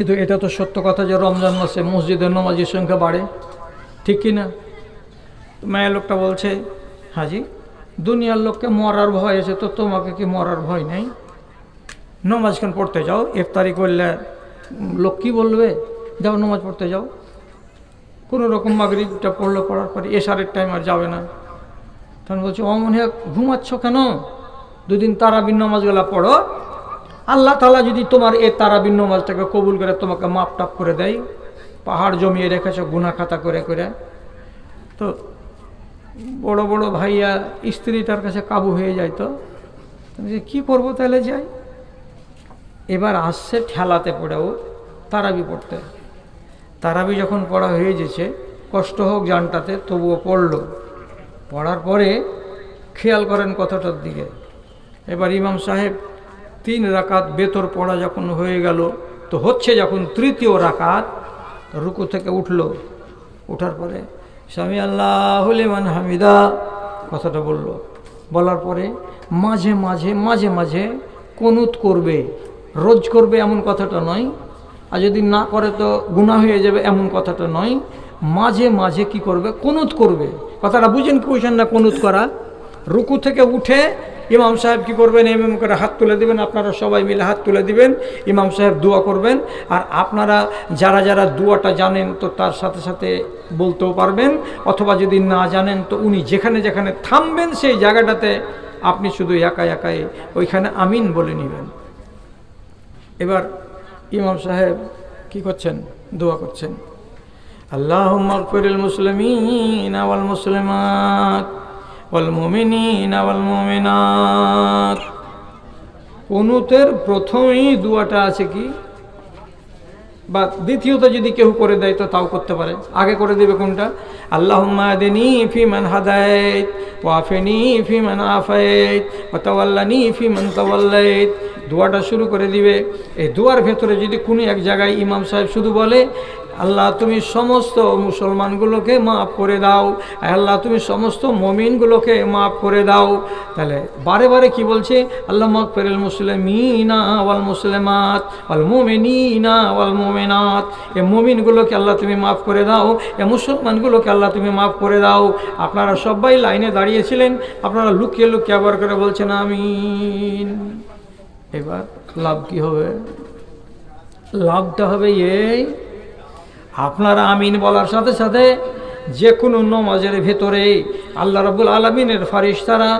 কিন্তু এটা তো সত্য কথা যে রমজান মাসে মসজিদের নমাজের সংখ্যা বাড়ে। ঠিক কি না? মায়ের লোকটা বলছে, হাজি, দুনিয়ার লোককে মরার ভয় আছে, তো তোমাকে কি মরার ভয় নেই? নমাজখান পড়তে যাও? ইফতারি করলে লোক কী বলবে? যাও নমাজ পড়তে যাও। কোনো রকম মাগরিবটা পড়ল, পড়ার পরে এশারের টাইম আর যাবে না। তখন বলছে, অমন ঘুমাচ্ছ কেন? দুদিন তারাবিন নামাজগুলা পড়ো আল্লাহ তালা যদি তোমার এ তারাবিন নামাজটাকে কবুল করে তোমাকে মাপ টাপ করে দেয়, পাহাড় জমিয়ে রেখেছো গুনা খাতা করে করে, তো বড় বড় ভাইয়া স্ত্রীটার কাছে কাবু হয়ে যায় তো। কী করব তাহলে যাই। এবার আসছে ঠেলাতে পড়েও তারাবি পড়তে। তারাবি যখন পড়া হয়ে গেছে, কষ্ট হোক জানটাতে, তবুও পড়ল। পড়ার পরে খেয়াল করেন কথাটার দিকে। এবার ইমাম সাহেব তিন রাকাত বেতর পড়া যখন হয়ে গেল, তো হচ্ছে যখন তৃতীয় রাকাত রুকু থেকে উঠল। ওঠার পরে, স্বামী আল্লাহ মান হামিদা কথাটা বলল। বলার পরে, মাঝে মাঝে মাঝে মাঝে কনুত করবে, রোজ করবে এমন কথাটা নয়। আর যদি না করে তো গুণা হয়ে যাবে এমন কথাটা নয়। মাঝে মাঝে কি করবে? কনুত করবে। কথাটা বুঝেন কি বুঝেন না কনুত করা? রুকু থেকে উঠে ইমাম সাহেব কি করবেন? এমএম করে হাত তুলে দিবেন, আপনারা সবাই মিলে হাত তুলে দিবেন, ইমাম সাহেব দোয়া করবেন, আর আপনারা যারা যারা দোয়াটা জানেন তো তার সাথে সাথে বলতেও পারবেন, অথবা যদি না জানেন তো উনি যেখানে যেখানে থামবেন সেই জায়গাটাতে আপনি শুধু একা একাই ওইখানে আমিন বলে নেবেন। এবার ইমাম সাহেব কি করছেন? দোয়া করছেন। আল্লাহ মকফিরুল মুসলিমিন ওয়াল মুসলিমাত। ওয়াল মুমিনাত কুনুতের প্রথমেই দোয়াটা আছে কি? বা দ্বিতীয়ত যদি কেউ করে দেয় তো তাও করতে পারে। আগে করে দেবে কোনটা? আল্লাহ মাদিনী ফিমান হাদায়ত ওয়াফেনি ফিমান আফায়ত ওয়াতাওয়াল্লানি ফিমান তাওয়াল্লাইত। দোয়াটা শুরু করে দিবে। এই দোয়ার ভেতরে যদি কোনো এক জায়গায় ইমাম সাহেব শুধু বলে আল্লাহ, তুমি সমস্ত মুসলমানগুলোকে মাফ করে দাও। আল্লাহ, তুমি সমস্ত মমিনগুলোকে মাফ করে দাও। তাহলে বারে বারে কি বলছে? আল্লাহ মাক ফেরেল মুসলিমিনা ওয়াল মুসলিমাত, ওয়াল মোমেনিনা ওয়াল মোমেনাত। এ মমিনগুলোকে আল্লাহ তুমি মাফ করে দাও। এ মুসলমানগুলোকে আল্লাহ তুমি মাফ করে দাও। আপনারা সবাই লাইনে দাঁড়িয়েছিলেন। আপনারা লুকিয়ে লুকিয়ে আবার করে বলছেন আমিন। এবার লাভ কি হবে? লাভটা হবে এই আপনারা আমিন বলার সাথে সাথে যে কোনো নমাজের ভেতরে আল্লাহ রাবুল আলমিনের ফারিস্তারা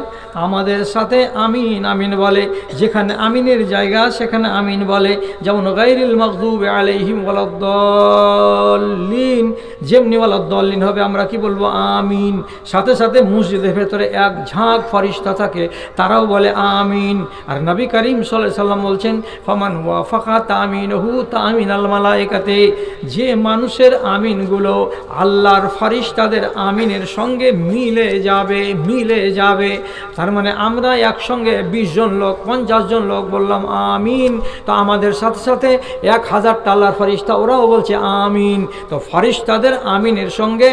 আমাদের সাথে আমিন আমিন বলে। যেখানে আমিনের জায়গা, সেখানে আমিন বলে। যেমন গাইরিল মকদুব আলাইহিম ওয়ালাদ্দলিন যেমনি ওয়ালাদ্দলিন হবে, আমরা কি বলব? আমিন। সাথে সাথে মসজিদের ভেতরে এক ঝাঁক ফারিস্তা থাকে, তারাও বলে আমিন। আর নবী করিম সাল্লাহ সাল্লাম বলছেন, ফমান ওয়া ওয়াফাকা তামিন হু তামিন আল মালাইকাতে যে মানুষের আমিনগুলো আল্লাহর ফারিস্তাদের আমিনের সঙ্গে মিলে যাবে, মিলে যাবে। তার মানে আমরা একসঙ্গে বিশ জন লোক পঞ্চাশ জন লোক বললাম, আমিন। তো আমাদের সাথে সাথে এক হাজার টাল্লার ফারিস্তা ওরাও বলছে, আমিন। তো ফারিস্তাদের আমিনের সঙ্গে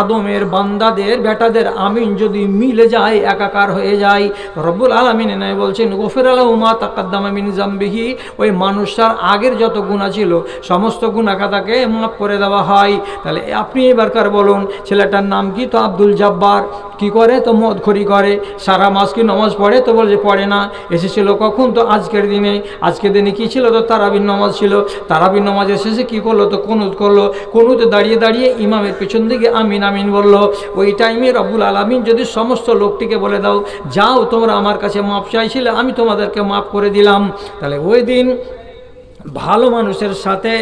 আদমের বান্দাদের, বেটাদের আমিন যদি মিলে যায়, একাকার হয়ে যায় রব্বুল আলমিন নয় বলছেন, গফির আলহ উমা তাকাদ্দাম আমিন জাম্বিহি ওই মানুষটার আগের যত গুণা ছিল, সমস্ত গুণাখাতাকে মাফ করে দেওয়া হয়। তাহলে আপনি এবারকার বলুন, ছেলেটার নাম কি? তো আব্দুল জব্বার। কি করে? তো মদ খড়ি করে। সারা মাস কি নমাজ পড়ে? তো বলে যে পড়ে না। এসেছিল কখন? তো আজকের দিনে। আজকের দিনে কি ছিল? তো তারাবিন নমাজ ছিল। তারাবিন নমাজের শেষে কি করল? তো কনুত করল। কনুতে দাঁড়িয়ে দাঁড়িয়ে ইমামের পেছন দিকে আমিন আমিন বলল, ওই টাইমে রব্বুল আলমিন যদি সমস্ত লোকটিকে বলে দাও, যাও তোমরা আমার কাছে মাপ চাইছিলে, আমি তোমাদেরকে মাফ করে দিলাম। তাহলে ওই দিন ভালো মানুষের সাথে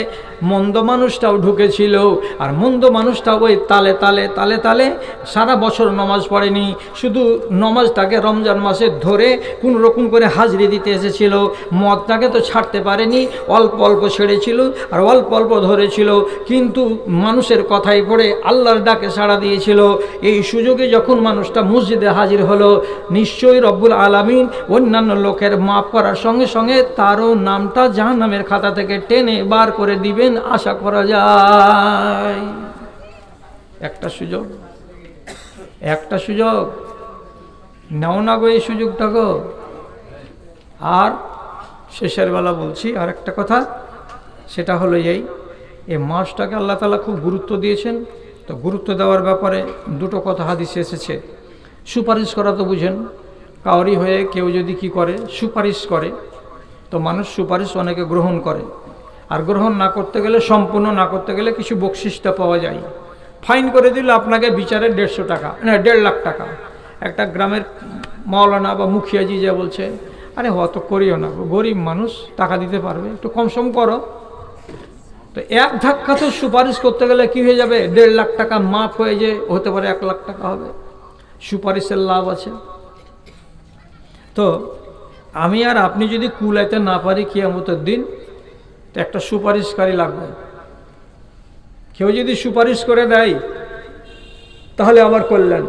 মন্দ মানুষটাও ঢুকেছিল আর মন্দ মানুষটা ওই তালে তালে তালে তালে সারা বছর নমাজ পড়েনি। শুধু নমাজটাকে রমজান মাসে ধরে কোন রকম করে হাজরি দিতে এসেছিল। মদটাকে তো ছাড়তে পারেনি, অল্প অল্প ছেড়েছিল আর অল্প অল্প ধরেছিল। কিন্তু মানুষের কথাই পড়ে আল্লাহর ডাকে সাড়া দিয়েছিল। এই সুযোগে যখন মানুষটা মসজিদে হাজির হলো, নিশ্চয়ই রব্বুল আলামিন অন্যান্য লোকের মাফ করার সঙ্গে সঙ্গে তারও নামটা জাহান্নামের খাতা থেকে টেনে বার করে দিবেন, আশা করা যায়। একটা সুযোগ। একটা সুযোগ। নাও না গো এই সুযোগটা গো। আর শেষের বেলা বলছি, আর একটা কথা, সেটা হলো এই এই মাসটাকে আল্লাহ তালা খুব গুরুত্ব দিয়েছেন। তো গুরুত্ব দেওয়ার ব্যাপারে দুটো কথা হাদিসে এসেছে। সুপারিশ করা তো বুঝেন, কাউরি হয়ে কেউ যদি কি করে, সুপারিশ করে তো মানুষ সুপারিশ অনেকে গ্রহণ করে। আর গ্রহণ না করতে গেলে, সম্পূর্ণ না করতে গেলে কিছু বকশিসটা পাওয়া যায়। ফাইন করে দিলে আপনাকে বিচারে দেড়শো টাকা, না, দেড় লাখ টাকা। একটা গ্রামের মাওলানা বা মুখিয়াজি যা বলছে, আরে, অত করিও না গরিব মানুষ, টাকা দিতে পারবে, একটু কম সম করো। তো এক ধাক্কা তো সুপারিশ করতে গেলে কি হয়ে যাবে? দেড় লাখ টাকা মাফ হয়ে যে, হতে পারে এক লাখ টাকা হবে। সুপারিশের লাভ আছে। তো আমি আর আপনি যদি কুলাইতে না পারি কিয়ামতের দিন, তো একটা সুপারিশকারী লাগবে। কেউ যদি সুপারিশ করে দেয়, তাহলে আবার করলেন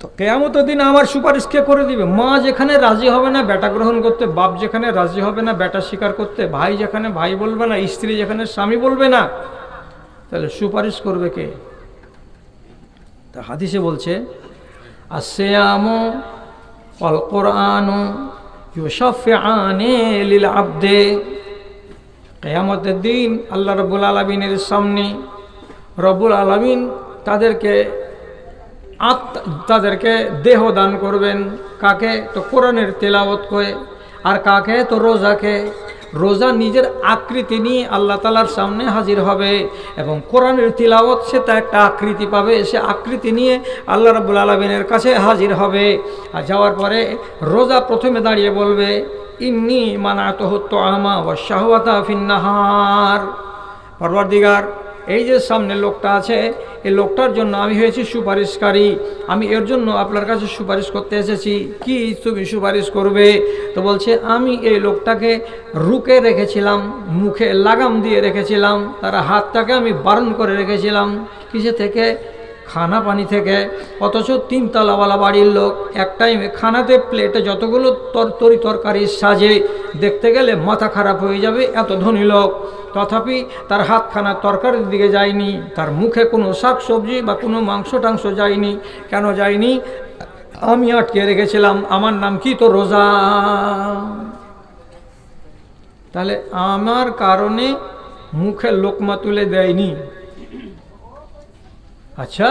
তো কেয়ামতের দিন আমার সুপারিশ কে করে দিবে? মা যেখানে রাজি হবে না, বেটা গ্রহণ করতে, বাপ যেখানে রাজি হবে না, বেটা স্বীকার করতে, ভাই যেখানে ভাই বলবে না, স্ত্রী যেখানে স্বামী বলবে না, তাহলে সুপারিশ করবে কে? তা হাদিসে বলছে আর আসেয়াম কেয়ামতের দিন আল্লাহ রবুল আলমিনের সামনে রবুল আলমিন তাদেরকে আত্মা, তাদেরকে দেহ দান করবেন। কাকে? তো কোরআনের তেলাবত করে। আর কাকে? তো রোজাকে। রোজা নিজের আকৃতি নিয়ে আল্লাহ তালার সামনে হাজির হবে এবং কোরআনের তিলাওয়াত সে তা একটা আকৃতি পাবে, সে আকৃতি নিয়ে আল্লাহ রাবুল আলমিনের কাছে হাজির হবে। আর যাওয়ার পরে রোজা প্রথমে দাঁড়িয়ে বলবে, ইন্নি মানাত হত্য আমা ও শাহওয়াতা ফিন্নাহার। পরবর্দিগার এই যে সামনে লোকটা আছে, এই লোকটার জন্য আমি হয়েছি সুপারিশকারী। আমি এর জন্য আপনার কাছে সুপারিশ করতে এসেছি। কি তুমি সুপারিশ করবে? তো বলছে, আমি এই লোকটাকে রুকে রেখেছিলাম, মুখে লাগাম দিয়ে রেখেছিলাম, তার হাতটাকে আমি বারণ করে রেখেছিলাম। কিসে থেকে? খানা পানি থেকে, অথচ তিনতলাওয়ালা বাড়ির লোক এক টাইমে খানাতে প্লেটে যতগুলো তর, তরি তরকারি সাজে, দেখতে গেলে মাথা খারাপ হয়ে যাবে এত ধনী লোক। তথাপি তার হাতখানা তরকারির দিকে যায়নি, তার মুখে কোনো শাক সবজি বা কোনো মাংস টাংস যায়নি। কেন যায়নি? আমি আটকে রেখেছিলাম, আমার নাম কি তো রোজা? তাহলে আমার কারণে মুখে লোকমা তুলে দেয়নি। আচ্ছা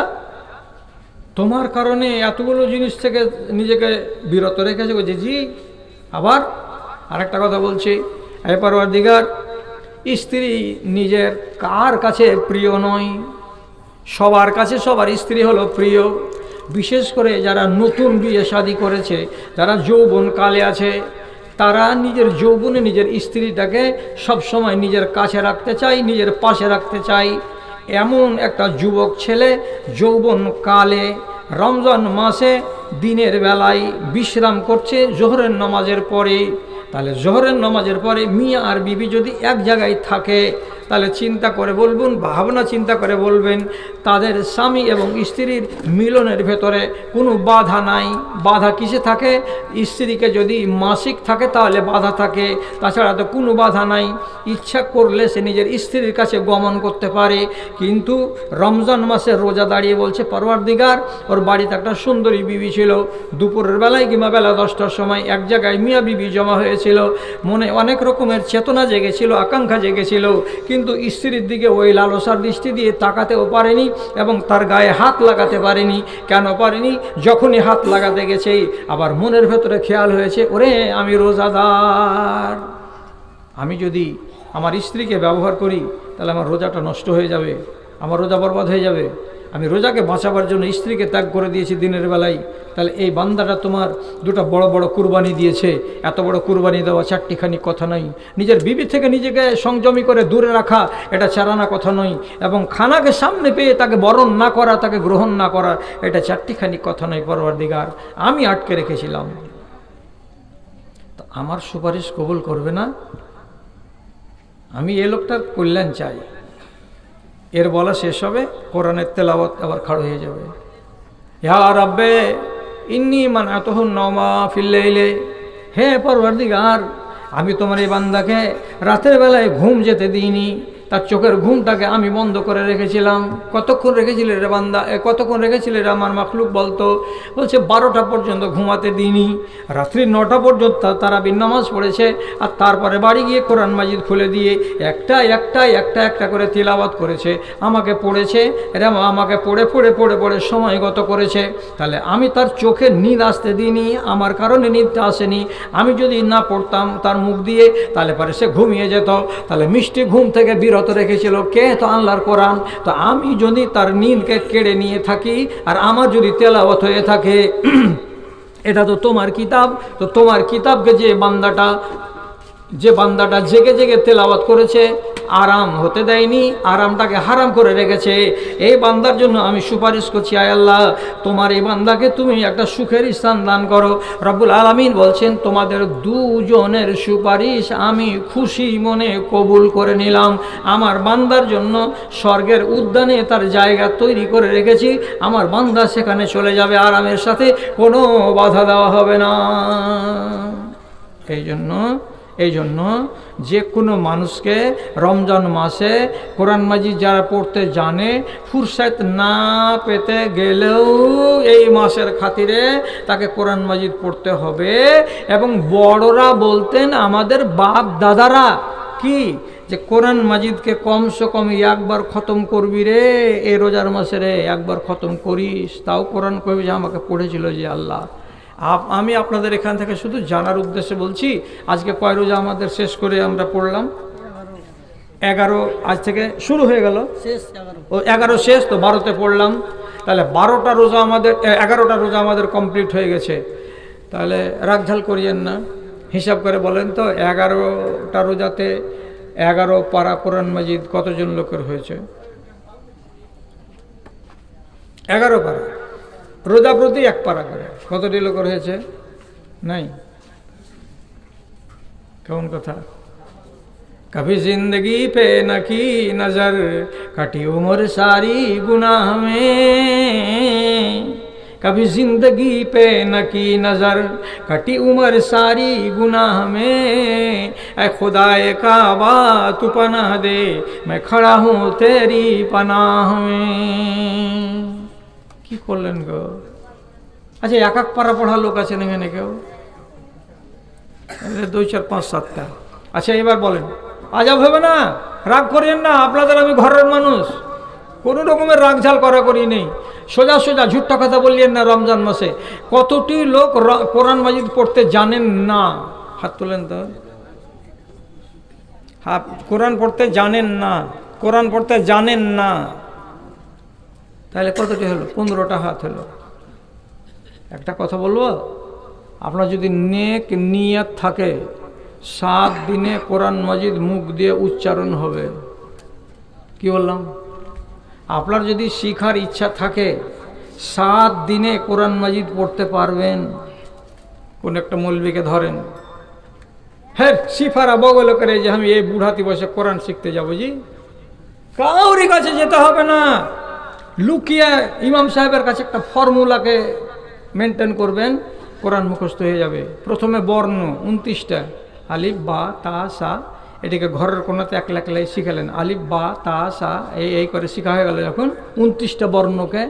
তোমার কারণে এতগুলো জিনিস থেকে নিজেকে বিরত রেখেছে বলছে জি আবার আরেকটা কথা বলছি এরপর দিঘার স্ত্রী নিজের কার কাছে প্রিয় নয়? সবার কাছে সবার স্ত্রী হলো প্রিয়। বিশেষ করে যারা নতুন বিয়ে শাদি করেছে, যারা যৌবন কালে আছে, তারা নিজের যৌবনে নিজের স্ত্রীটাকে সবসময় নিজের কাছে রাখতে চাই নিজের পাশে রাখতে চায়। এমন একটা যুবক ছেলে যৌবন কালে রমজান মাসে দিনের বেলায় বিশ্রাম করছে জোহরের নমাজের পরে। তাহলে জোহরের নমাজের পরে মিয়া আর বিবি যদি এক জায়গায় থাকে তাহলে চিন্তা করে বলবেন, ভাবনা চিন্তা করে বলবেন, তাদের স্বামী এবং স্ত্রীর মিলনের ভেতরে কোনো বাধা নাই। বাধা কিসে থাকে? স্ত্রীকে যদি মাসিক থাকে তাহলে বাধা থাকে, তাছাড়া তো কোনো বাধা নাই। ইচ্ছা করলে সে নিজের স্ত্রীর কাছে গমন করতে পারে, কিন্তু রমজান মাসে রোজা দাঁড়িয়ে বলছে পরবার দিগার ওর বাড়িতে একটা সুন্দরী বিবি ছিল। দুপুরের বেলায় কিংবা বেলা দশটার সময় এক জায়গায় মিয়া বিবি জমা হয়েছিল। মনে অনেক রকমের চেতনা জেগেছিল, আকাঙ্ক্ষা জেগেছিল কিন্তু স্ত্রীর দিকে ওই লালসার দৃষ্টি দিয়ে তাকাতেও পারেনি এবং তার গায়ে হাত লাগাতে পারেনি। কেন পারেনি? যখনই হাত লাগাতে গেছে, আবার মনের ভেতরে খেয়াল হয়েছে, ওরে, আমি রোজাদার। আমি যদি আমার স্ত্রীকে ব্যবহার করি, তাহলে আমার রোজাটা নষ্ট হয়ে যাবে, আমার রোজা বরবাদ হয়ে যাবে। আমি রোজাকে বাঁচাবার জন্য স্ত্রীকে ত্যাগ করে দিয়েছি দিনের বেলায়। তাহলে এই বান্দাটা তোমার দুটো বড় বড় কুরবানি দিয়েছে। এত বড় কুরবানি দেওয়া চারটিখানি কথা নয় নিজের বিবি থেকে নিজেকে সংযমী করে দূরে রাখা, এটা চারানা কথা নয়। এবং খানাকে সামনে পেয়ে তাকে বরণ না করা, তাকে গ্রহণ না করা, এটা চারটিখানি কথা নয় পরবার দিগার আমি আটকে রেখেছিলাম। তো আমার সুপারিশ কবুল করবে না? আমি এ লোকটার কল্যাণ চাই। এর বলা শেষ হবে, কোরআনের তেলাওয়াত আবার খাড় হয়ে যাবে। ইহা রাব্বে, ইন্নি মান এতহ নমা ফিল্লে হে আর আমি তোমার এই বান্দাকে রাতের বেলায় ঘুম যেতে দিইনি। তার চোখের ঘুমটাকে আমি বন্ধ করে রেখেছিলাম। কতক্ষণ রেখেছিলে রে বান্দা? কতক্ষণ রেখেছিলে রে আমার মাখলুক বলতো? বলছে, বারোটা পর্যন্ত ঘুমাতে দিইনি। রাত্রি নটা পর্যন্ত তারা নামাজ পড়েছে আর তারপরে বাড়ি গিয়ে কোরআন মাজিদ খুলে দিয়ে একটা একটা একটা একটা করে তিলাবাত করেছে। আমাকে পড়েছে, এরা আমাকে পড়ে পড়ে পড়ে পড়ে সময়গত করেছে। তাহলে আমি তার চোখে নিদ আসতে দিইনি, আমার কারণে নিদটা আসেনি। আমি যদি না পড়তাম তার মুখ দিয়ে, তাহলে পরে সে ঘুমিয়ে যেত। তাহলে মিষ্টি ঘুম থেকে বিরত রেখেছিল, কে তো আল্লাহর কোরআন? তো আমি যদি তার নীলকে কেড়ে নিয়ে থাকি, আর আমার যদি তেলাওয়াত হয়ে থাকে, এটা তো তোমার কিতাব, তো তোমার কিতাবকে যে বান্দাটা যে বান্দাটা জেগে জেগে তেলাওয়াত করেছে, আরাম হতে দেয়নি, আরামটাকে হারাম করে রেখেছে। এই বান্দার জন্য আমি সুপারিশ করছি, আয় আল্লাহ, তোমার এই বান্দাকে তুমি একটা সুখের স্থান দান করো। রব্বুল আলমিন বলছেন, তোমাদের দুজনের সুপারিশ আমি খুশি মনে কবুল করে নিলাম। আমার বান্দার জন্য স্বর্গের উদ্যানে তার জায়গা তৈরি করে রেখেছি। আমার বান্দা সেখানে চলে যাবে, আরামের সাথে কোনো বাধা দেওয়া হবে না। এই জন্য এই জন্য যে কোনো মানুষকে রমজান মাসে কোরআন মাজিদ যারা পড়তে জানে, ফুরসাত না পেতে গেলেও এই মাসের খাতিরে তাকে কোরআন মাজিদ পড়তে হবে। এবং বড়রা বলতেন আমাদের বাপ দাদারা, কি? যে কোরআন মাজিদকে কমসে কম একবার খতম করবি রে এ রোজার মাসে রে, একবার খতম করিস। তাও কোরআন কবি যে আমাকে পড়েছিল যে আল্লাহ। আমি আপনাদের এখান থেকে শুধু জানার উদ্দেশ্যে বলছি আজকে কয় রোজা আমাদের শেষ করে আমরা পড়লাম? এগারো আজ থেকে শুরু হয়ে গেল? ও এগারো শেষ তো বারোতে পড়লাম। তাহলে বারোটা রোজা আমাদের এগারোটা রোজা আমাদের কমপ্লিট হয়ে গেছে। তাহলে রাগঝাল করিয়েন না। হিসাব করে বলেন তো এগারোটা রোজাতে এগারো পারা কোরআন মজিদ কতজন লোকের হয়েছে? এগারো পারা। রোজা প্রতি এক পারা করে কতটি লোকের হয়েছে নাই কেমন কথা कभी जिंदगी पे न की नजर कटी उम्र सारी गुनाह में कभी जिंदगी पे न की नजर कटी उम्र सारी गुनाह में ऐ खुदाए काबा तू पनाह दे मैं खड़ा हूँ तेरी पनाह में কি করলেন গো? আচ্ছা এক এক পাড়া পড়া লোক আছেন এখানে কেউ? দুই, চার, পাঁচ, সাতটা। আচ্ছা এবার বলেন। আজাব হবে না? রাগ করিয়েন না? আপনাদের আমি ঘরের মানুষ। কোনো রকমের রাগ ঝাল করা করি নেই। সোজা সোজা, ঝুট্টা কথা বললেন না রমজান মাসে। কতটি লোক কোরআন মাজিদ পড়তে জানেন না? হাত তোলেন তো। হাত, কোরআন পড়তে জানেন না। কোরআন পড়তে জানেন না। তাহলে কতটি হলো? পনেরোটা হাত হলো। একটা কথা বলব? আপনার যদি নেক নিয়ত থাকে, সাত দিনে কোরআন মজিদ মুখ দিয়ে উচ্চারণ হবে। কি বললাম? আপনার যদি শিখার ইচ্ছা থাকে, সাত দিনে কোরআন মাজিদ পড়তে পারবেন। কোন একটা মৌলবীকে ধরেন হ্যাঁ সিফারা বগল করে যে আমি এই বুড়াতি বসে কোরআন শিখতে যাব জি। কাউরি কাছে যেতে হবে না। লুকিয়ে ইমাম সাহেবের কাছে একটা ফর্মুলাকে মেনটেন করবেন, কোরআন মুখস্থ হয়ে যাবে। প্রথমে বর্ণ, উনত্রিশটা। আলিফ, বা, তা, সা, এটিকে ঘরের কোনাতে একলা একলাই শিখালেন। আলিফ, বা, তা, সা, এই এই করে শেখা হয়ে গেল যখন উনত্রিশটা বর্ণকে।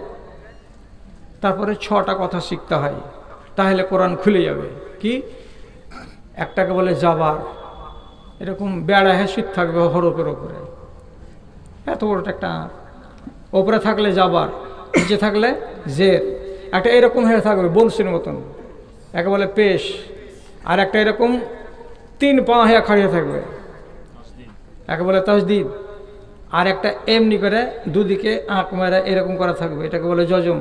তারপরে ছটা কথা শিখতে হয়, তাহলে কোরআন খুলে যাবে। কি? একটাকে বলে যাবার এরকম বেড়া হেসিত থাকবে হরফের ওপরে এত বড়টা একটা। ওপরে থাকলে যাবার নিচে থাকলে জের, একটা এরকম হয়ে থাকবে বংশীর মতন। একে বলে পেশ, আর একটা এরকম তিন পা হয়ে খাড়িয়ে থাকবে। একে বলে তসদিদ আর একটা এমনি করে দুদিকে আঁক মেরে এরকম করা থাকবে, এটাকে বলে যজম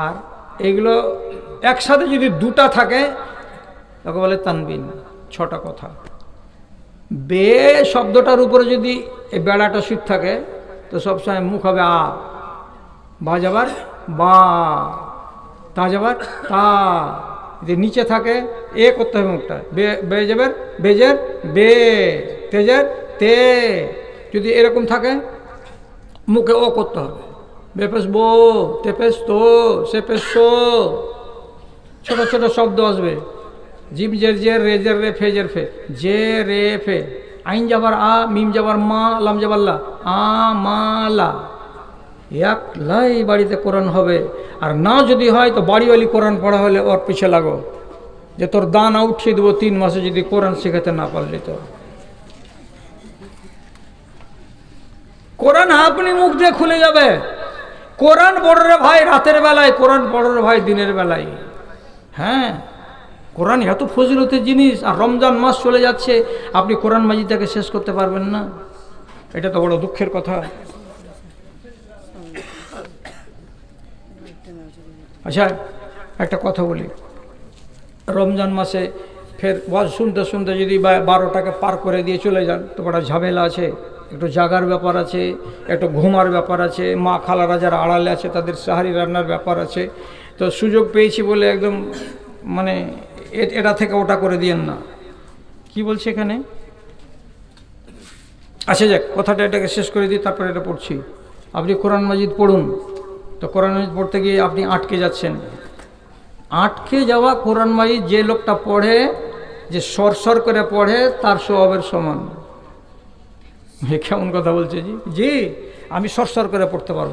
আর এগুলো একসাথে যদি দুটা থাকে তাকে বলে তানবিন, ছটা কথা। বে শব্দটার উপরে যদি এই বেড়াটা সুদ থাকে তো সবসময় মুখ হবে আ, বা যাবার, বা, তা যাবার, তা। যদি নিচে থাকে, এ করতে হবে মুখটা। বে যাবার, বেজের, বে, তেজের, তে। যদি এরকম থাকে, মুখে ও করতে হবে। বেপেস বো তেপেস তো সেপেস সো। ছোট ছোট শব্দ আসবে। জিম, জের জের, রে জের, রে, ফে, জের, ফে। জে, রে, ফে। আইন যাবার আ, মিম যাবার মা, লাম যাবাল্লা আ মালা একলাই বাড়িতে কোরআন হবে। আর না যদি হয় তো বাড়িওয়ালি কোরআন পড়া হলে ওর পিছে লাগো। যে তোর দানা উঠিয়ে দেবো তিন মাসে যদি কোরআন শেখাতে না পারলি তো। কোরআন আপনি মুখ দিয়ে খুলে যাবে। কোরআন বড়রে ভাই রাতের বেলায়, কোরআন বড়রে ভাই দিনের বেলায়। হ্যাঁ? কোরআন এত ফজিলতের জিনিস আর রমজান মাস চলে যাচ্ছে, আপনি কোরআন মাজিদটাকে শেষ করতে পারবেন না। এটা তো বড় দুঃখের কথা। আচ্ছা একটা কথা বলি। রমজান মাসে ফের ওয়াজ শুনতে শুনতে যদি বারোটাকে পার করে দিয়ে চলে যান, তো বড় ঝামেলা আছে। একটু জাগার ব্যাপার আছে, একটু ঘুমার ব্যাপার আছে, মা খালারা যারা আড়ালে আছে, তাদের সাহারি রান্নার ব্যাপার আছে। তো সুযোগ পেয়েছি বলে একদম মানে এটা থেকে ওটা করে দিয়েন না। কি বলছে এখানে? আচ্ছা যাক, কথাটা এটাকে শেষ করে দিই, তারপরে এটা পড়ছি। আপনি কোরআন মাজিদ পড়ুন। তো কোরআন মাজিদ পড়তে গিয়ে আপনি আটকে যাচ্ছেন। আটকে যাওয়া কোরআন মাজিদ যে লোকটা পড়ে, যে সরসর করে পড়ে, তার স্বভাবের সমান। কেমন কথা বলছে জি? জি, আমি সরসর করে পড়তে পারব।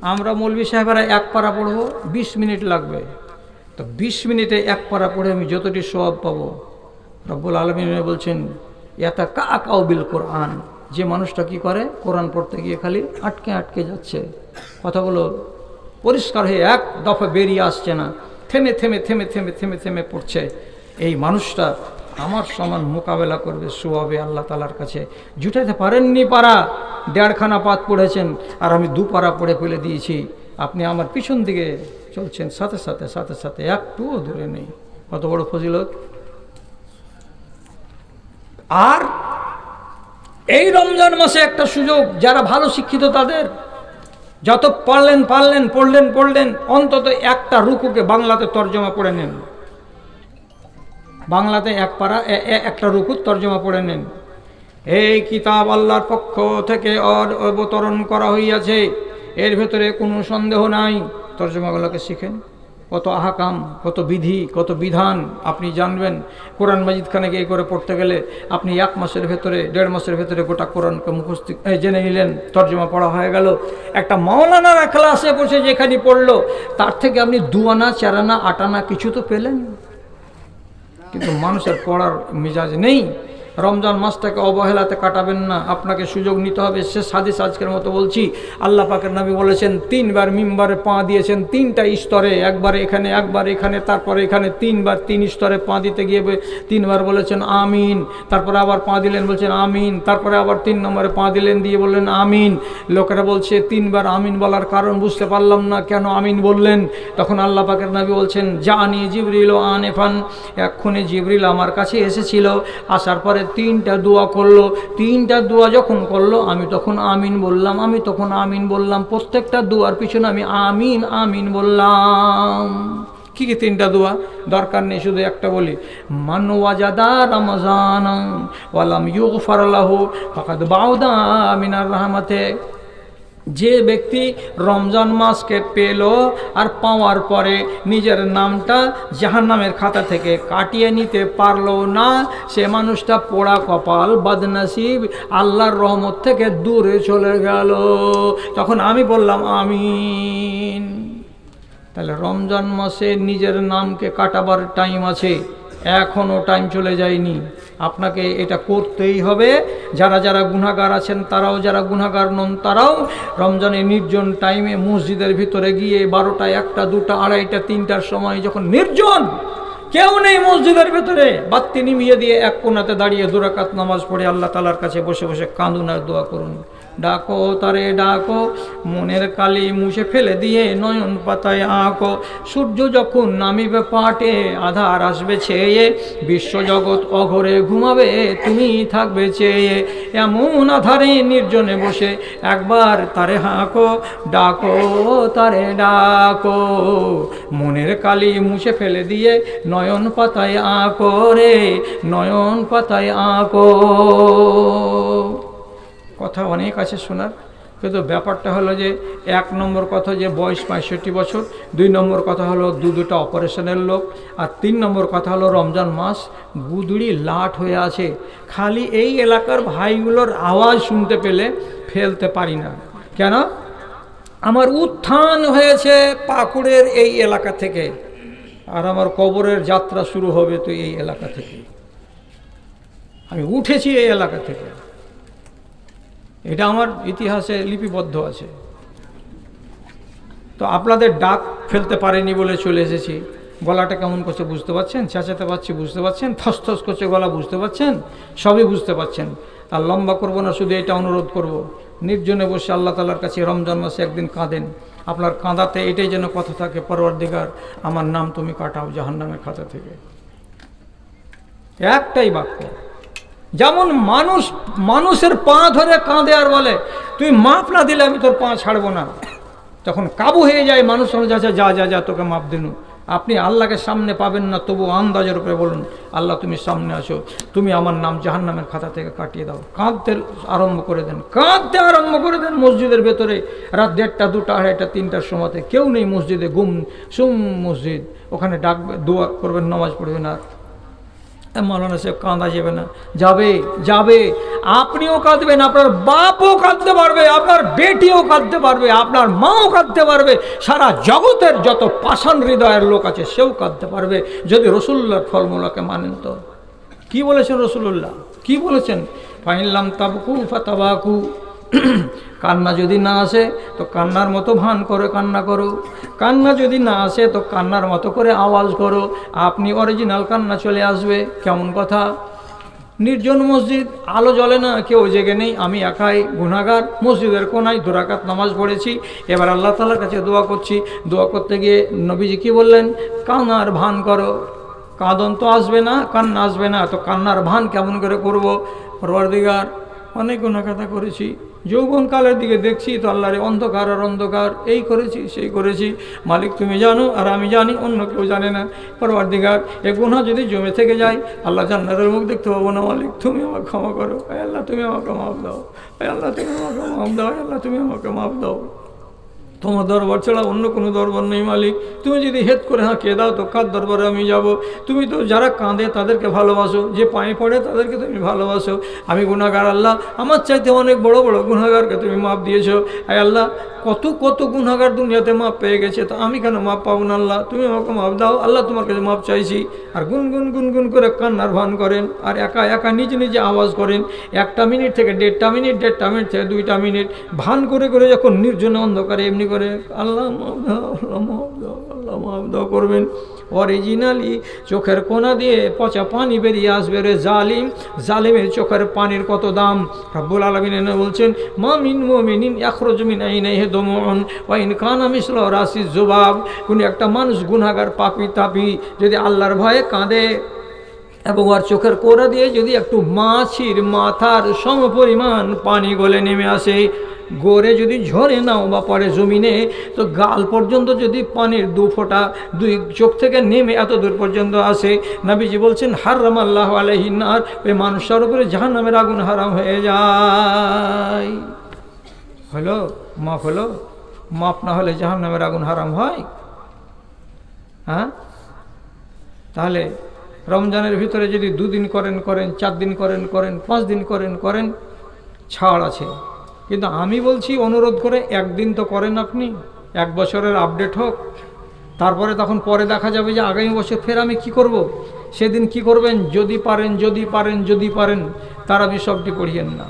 আমরা মৌলবী সাহেবেরা এক পারা পড়ব, বিশ মিনিট লাগবে। তো বিশ মিনিটে এক পারা পড়ে আমি যতটি সব পাবো, রব্বুল আলমিন বলছেন এত কা কাউ বিল কোরআন। যে মানুষটা কি করে? কোরআন পড়তে গিয়ে খালি আটকে আটকে যাচ্ছে। কথাগুলো পরিষ্কার হয়ে এক দফা বেরিয়ে আসছে না, থেমে থেমে থেমে থেমে থেমে থেমে পড়ছে। এই মানুষটা আমার সমান মোকাবেলা করবে, সুভাবে আল্লাহ তালার কাছে জুটাইতে পারেননি পারা। দেড়খানা পাত পড়েছেন আর আমি দু পারা পড়ে ফেলে দিয়েছি। আপনি আমার পিছন দিকে চলছেন, সাথে সাথে সাথে সাথে একটুও দূরে নেই। কত বড় ফজিলত। আর এই রমজান মাসে একটা সুযোগ, যারা ভালো শিক্ষিত তাদের, যত পারলেন পারলেন, পড়লেন পড়লেন, অন্তত একটা রুকুকে বাংলাতে তর্জমা পড়ে নেন। বাংলাতে এক পারা একটা রুকুর তর্জমা পড়ে নেন। এই কিতাব আল্লাহর পক্ষ থেকে অবতরণ করা হইয়াছে। এর ভেতরে কোনো সন্দেহ নাই। তর্জমাগুলোকে শিখেন। কত আহাকাম, কত বিধি, কত বিধান আপনি জানবেন। কোরআন মাজিদ খানে গিয়ে করে পড়তে গেলে আপনি এক মাসের ভেতরে, দেড় মাসের ভেতরে গোটা কোরআনকে মুখস্থ জেনে নিলেন, তর্জমা পড়া হয়ে গেল। একটা মাওলানার ক্লাসে বসে যেখানে পড়ল, তার থেকে আপনি দুয়ানা চারানা, আটানা কিছু তো পেলেন। কিন্তু মানুষের পড়ার মেজাজ নেই। রমজান মাসটাকে অবহেলাতে কাটাবেন না। আপনাকে সুযোগ নিতে হবে। শেষ হাদিস আজকের মতো বলছি। আল্লাহ পাকের নবী বলেছেন, তিনবার মিম্বারে পা দিয়েছেন তিনটা স্তরে। একবার এখানে একবার এখানে, তারপরে এখানে তিনবার তিন স্তরে পা দিতে গিয়ে তিনবার বলেছেন আমিন। তারপরে আবার পা দিলেন, বলছেন আমিন। তারপরে আবার তিন নম্বরে পা দিলেন, দিয়ে বললেন আমিন। লোকেরা বলছে, তিনবার আমিন বলার কারণ বুঝতে পারলাম না। কেন আমিন বললেন? তখন আল্লাহ পাকের নবী বলছেন, জানি জিবরিল আনেফান। এক্ষণে জিবরিল আমার কাছে এসেছিল। আসার পরে তিনটা দোয়া করল, তিনটা দোয়া যখন করল, আমি তখন আমিন বললাম, আমি তখন আমিন বললাম, প্রত্যেকটা দোয়ার পিছনে আমি আমিন আমিন বললাম। কি কি তিনটা দোয়া? দরকার নেই, শুধু একটা বলি। মানওয়াজাদা রমজান বাউদা যে ব্যক্তি রমজান মাসকে পেল আর পাওয়ার পরে নিজের নামটা জাহান্নামের খাতা থেকে কাটিয়ে নিতে পারল না, সে মানুষটা পোড়া কপাল, বদনসিব, আল্লাহর রহমত থেকে দূরে চলে গেল। তখন আমি বললাম, আমিন। তাহলে রমজান মাসে নিজের নামকে কাটাবার টাইম আছে। এখনও টাইম চলে যায়নি। আপনাকে এটা করতেই হবে। যারা যারা গুণাগার আছেন, তারাও যারা গুণাগার নন, তারাও রমজানের নির্জন টাইমে মসজিদের ভিতরে গিয়ে বারোটা, একটা, দুটা, আড়াইটা, তিনটার সময় যখন নির্জন, কেউ নেই মসজিদের ভেতরে। বাত্তি নিমিয়ে দিয়ে এক কোনাতে দাঁড়িয়ে দুরাকাত নামাজ পড়ে আল্লাহ তালার কাছে বসে বসে কাঁদুন আর দোয়া করুন। ডাকো, তারে ডাকো, মনের কালি মুছে ফেলে দিয়ে নয়ন পাতায় আঁকো। সূর্য যখন নামিবে পাটে, আধার আসবে ছেয়ে বিশ্বজগৎ অঘরে ঘুমাবে, তুমি থাকবে চেয়ে। এমন আধারে নির্জনে বসে একবার তারে হাঁকো, ডাকো, তারে ডাকো। মনের কালি মুছে ফেলে দিয়ে নয়ন পাতায় আঁকো রে, নয়ন পাতায় আঁকো। কথা অনেক আছে শোনার, কিন্তু ব্যাপারটা হলো যে এক নম্বর কথা যে বয়স পঁয়ষট্টি বছর, দুই নম্বর কথা হলো দু দুটা অপারেশনের লোক, আর তিন নম্বর কথা হলো রমজান মাস গুদুড়ি লাট হয়ে আছে। খালি এই এলাকার ভাইগুলোর আওয়াজ শুনতে পেলে ফেলতে পারি না। কেন? আমার উত্থান হয়েছে পাকুড়ের এই এলাকা থেকে, আর আমার কবরের যাত্রা শুরু হবে তো এই এলাকা থেকে। আমি উঠেছি এই এলাকা থেকে। এটা আমার ইতিহাসে লিপিবদ্ধ আছে। তো আপনাদের ডাক ফেলতে পারেনি বলে চলে এসেছি। গলাটা কেমন করছে বুঝতে পারছেন? চেঁচাতে পারছি, বুঝতে পারছেন? থস করছে গলা, বুঝতে পারছেন? সবই বুঝতে পারছেন। আর লম্বা করব না, শুধু এটা অনুরোধ করব। নির্জনে বসে আল্লাহ তালার কাছে রমজান মাসে একদিন কাঁদেন। আপনার কাঁদাতে এটাই যেন কথা থাকে, পরবর্তীকার আমার নাম তুমি কাটাও জাহান্নামের খাতা থেকে। একটাই বাক্য যেমন মানুষ, মানুষের পা ধরে কাঁদে আর বলে, তুই মাপ না দিলে আমি তোর পা ছাড়বো না। তখন কাবু হয়ে যায় মানুষ যাচ্ছে যা যা যা, তোকে মাপ দিনু। আপনি আল্লাহকে সামনে পাবেন না, তবু আন্দাজের উপরে বলুন, আল্লাহ, তুমি সামনে আসো, তুমি আমার নাম জাহান্নামের খাতা থেকে কাটিয়ে দাও। কাঁদতে আরম্ভ করে দেন, কাঁদতে আরম্ভ করে দেন মসজিদের ভেতরে। রাত দেড়টা, দুটা, আড়াইটা, তিনটার সময়তে কেউ নেই মসজিদে গুম সুম মসজিদ। ওখানে ডাকবে, দোয়া করবেন, নামাজ পড়বেন আর মৌলানা সাহেব কাঁদা যাবে না। যাবে যাবে। আপনিও কাঁদবেন, আপনার বাপও কাঁদতে পারবে, আপনার বেটিও কাঁদতে পারবে, আপনার মাও কাঁদতে পারবে। সারা জগতের যত পাষাণ হৃদয়ের লোক আছে, সেও কাঁদতে পারবে। যদি রসুল্লার ফলমূলাকে মানেন তো। কি বলেছেন রসুল্লাহ? কি বলেছেন? ফাইনলাম তাবকু ফাতাবাকু। কান্না যদি না আসে, তো কান্নার মতো ভান করে, কান্না করো। কান্না যদি না আসে, তো কান্নার মতো করে আওয়াজ করো। আপনি অরিজিনাল কান্না চলে আসবে। কেমন কথা? নির্জন মসজিদ, আলো জ্বলে না, কেউ জেগে নেই। আমি একাই গুনাগার মসজিদের কোনায় দুরাকাত নামাজ পড়েছি। এবার আল্লাহ তালার কাছে দোয়া করছি। দোয়া করতে গিয়ে নবীজি কি বললেন? কান্নার ভান করো। কাঁদন তো আসবে না, কান্না আসবে না। তো কান্নার ভান কেমন করে করব? পরবর্তীকার, অনেক গুণাকাতা করেছি। যৌবনকালের দিকে দেখছি তো আল্লাহরে অন্ধকার আর অন্ধকার, এই করেছি, সেই করেছি। মালিক তুমি জানো আর আমি জানি, অন্য কেউ জানে না। পরবার দিঘার এ গুণা যদি জমে থেকে যায়, আল্লাহ জান্নাতের মুখ দেখতে পাবো না। মালিক, তুমি আমাকে ক্ষমা করো। আল্লাহ, তুমি আমাকে মাফ দাও। আল্লাহ, তুমি আমাকে মাফ দাও। আল্লাহ, তুমি আমাকে মাফ দাও। তোমার দরবার ছাড়া অন্য কোনো দরবার নেই, মালিক। তুমি যদি হেদ করে হ্যাঁ কে দাও, তো কার দরবারে আমি যাব? তুমি তো যারা কাঁদে তাদেরকে ভালোবাসো, যে পায়ে পড়ে তাদেরকে তুমি ভালোবাসো। আমি গুণাগার আল্লাহ, আমার চাইতে অনেক বড় বড় গুণাগারকে তুমি মাপ দিয়েছ। আয় আল্লাহ, কত কত গুণাগার দুনিয়াতে মাপ পেয়ে গেছে, তো আমি কেন মাপ পাবো না আল্লাহ? তুমি আমাকে মাপ দাও, আল্লাহ তোমার কাছে মাপ চাইছি। আর গুন গুন গুন গুন করে কান্নার ভান করেন, আর একা একা নিজে নিজে আওয়াজ করেন। একটা মিনিট থেকে দেড়টা মিনিট দেড়টা মিনিট থেকে দুইটা মিনিট, ভান করে করে যখন নির্জনে অন্ধকারে এমনি করে আল্লাহ আল্লাহ আল্লাহ করবেন। অরিজিনালি চোখের কোনা দিয়ে পচা পানি বেরিয়ে আসবে রে জালিম। জালিমের চোখের পানির কত দাম? রাব্বুল আলমিন এনে বলছেন, মা মিন মোমিনিন একরজ মিন আইনে হে দমন ওয়াইন কানা মিসল রাশি জবাব। কোনো একটা মানুষ গুনাগার পাপি তাপি যদি আল্লাহর ভয়ে কাঁদে এবং ওর চোখের কোড়া দিয়ে যদি একটু মাছির মাথার সম পরিমাণ পানি গলে নেমে আসে, গড়ে যদি ঝরে নাও বা পড়ে জমিনে, তো গাল পর্যন্ত যদি পানির দু ফোঁটা দুই চোখ থেকে নেমে এত দূর পর্যন্ত আসে, নাবিজি বলছেন হারাম আল্লাহ আলহিনার ওই মানুষের উপরে জাহান নামের আগুন হারাম হয়ে যায়। হলো? মাফ হলো? মাপ না হলে জাহান নামের আগুন হারাম হয়? হ্যাঁ? তাহলে রমজানের ভিতরে যদি দুদিন করেন করেন চার দিন করেন করেন পাঁচ দিন করেন করেন, ছাড় আছে। কিন্তু আমি বলছি, অনুরোধ করে একদিন তো করেন আপনি, এক বছরের আপডেট হোক, তারপরে তখন পরে দেখা যাবে যে আগামী বছর ফের আমি কি করব। সেদিন কি করবেন? যদি পারেন যদি পারেন যদি পারেন, তারা বিষবটি পড়িয়েন না।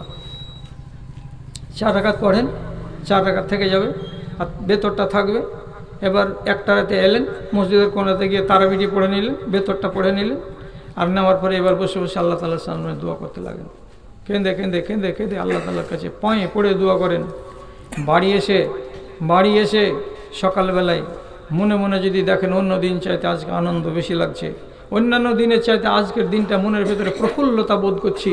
চার টাকা পড়েন, চার টাকা থেকে যাবে, আর বেতরটা থাকবে এবার একটা রাতে এলেন, মসজিদের কোনাতে গিয়ে তারাবিটি পড়ে নিলেন, ভেতরটা পড়ে নিলেন, আর নেওয়ার পরে এবার বসে বসে আল্লাহ তাল্লাহ সামনে দোয়া করতে লাগেন কেঁদে কেঁদে কেঁদে কেঁদে আল্লাহ তাল্লার কাছে পায়ে পড়ে দোয়া করেন। বাড়ি এসে বাড়ি এসে সকালবেলায় মনে মনে যদি দেখেন অন্য দিন চাইতে আজকে আনন্দ বেশি লাগছে, অন্যান্য দিনের চাইতে আজকের দিনটা মনের ভেতরে প্রফুল্লতা বোধ করছি,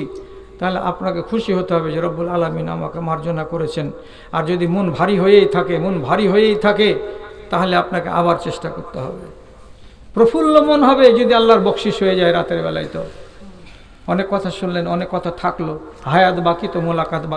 তাহলে আপনাকে খুশি হতে হবে যে রব্বুল আলমিন আমাকে মার্জনা করেছেন। আর যদি মন ভারী হয়েই থাকে, মন ভারী হয়েই থাকে তাহলে আপনাকে আবার চেষ্টা করতে হবে। প্রফুল্ল মন হবে যদি আল্লাহর বকশিস হয়ে যায় রাতের বেলায় তো। অনেক কথা শুনলেন, অনেক কথা থাকল। হায়াত বাকি তো মোলাকাত বাকি।